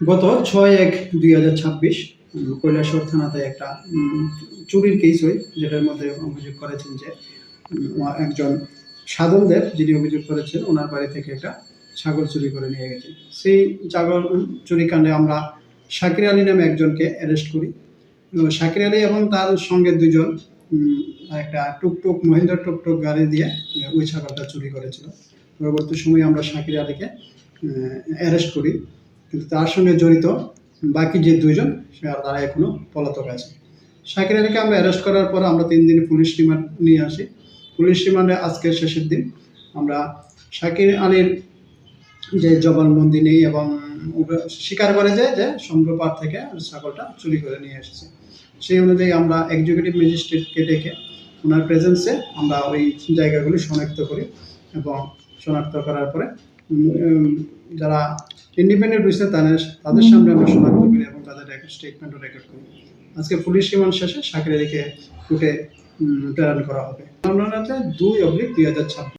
গত ছয় এক দুই হাজার ছাব্বিশ কৈলাসহর থানাতে একটা চুরির কেস হয়, যেটার মধ্যে অভিযোগ করেছেন যে একজন সাধনদেব যিনি অভিযোগ করেছেন, ওনার বাড়ি থেকে একটা ছাগল চুরি করে নিয়ে গেছে। সেই ছাগল চুরি কাণ্ডে আমরা শাকির আলী নামে একজনকে অ্যারেস্ট করি। শাকির আলী এবং তার সঙ্গে দুজন একটা টুকটুক, মহিন্দ্র টুকটুক গাড়ি দিয়ে ওই ছাগলটা চুরি করেছিল। পরবর্তী সময়ে আমরা শাকির আলীকে অ্যারেস্ট করি। কিন্তু তার সঙ্গে জড়িত বাকি যে দুইজন, সে তারা এখনও পলাতক আছে। শাকির আলীকে আমরা অ্যারেস্ট করার পর আমরা তিন দিন পুলিশ রিমান্ড নিয়ে আসি। পুলিশ রিমান্ডে আজকের শেষের দিন আমরা শাকির আলীর যে জবানবন্দি নেই এবং স্বীকার করে যে যে সমুদ্রপাড় থেকে ছাগলটা চুরি করে নিয়ে এসেছে। সেই অনুযায়ী আমরা এক্সিকিউটিভ ম্যাজিস্ট্রেটকে ডেকে ওনার প্রেজেন্সে আমরা ওই জায়গাগুলি শনাক্ত করি এবং শনাক্ত করার পরে যারা ইন্ডিপেন্ডেন্ট হয়েছে তাদের তাদের সামনে আমরা শনাক্ত করি এবং তাদের স্টেটমেন্টও রেকর্ড করি। আজকে পুলিশ রিমান্ড শেষে সাকির রেখে উঠে প্রেরণ করা হবে। দুই অব্লিক দুই হাজার ছাব্বিশ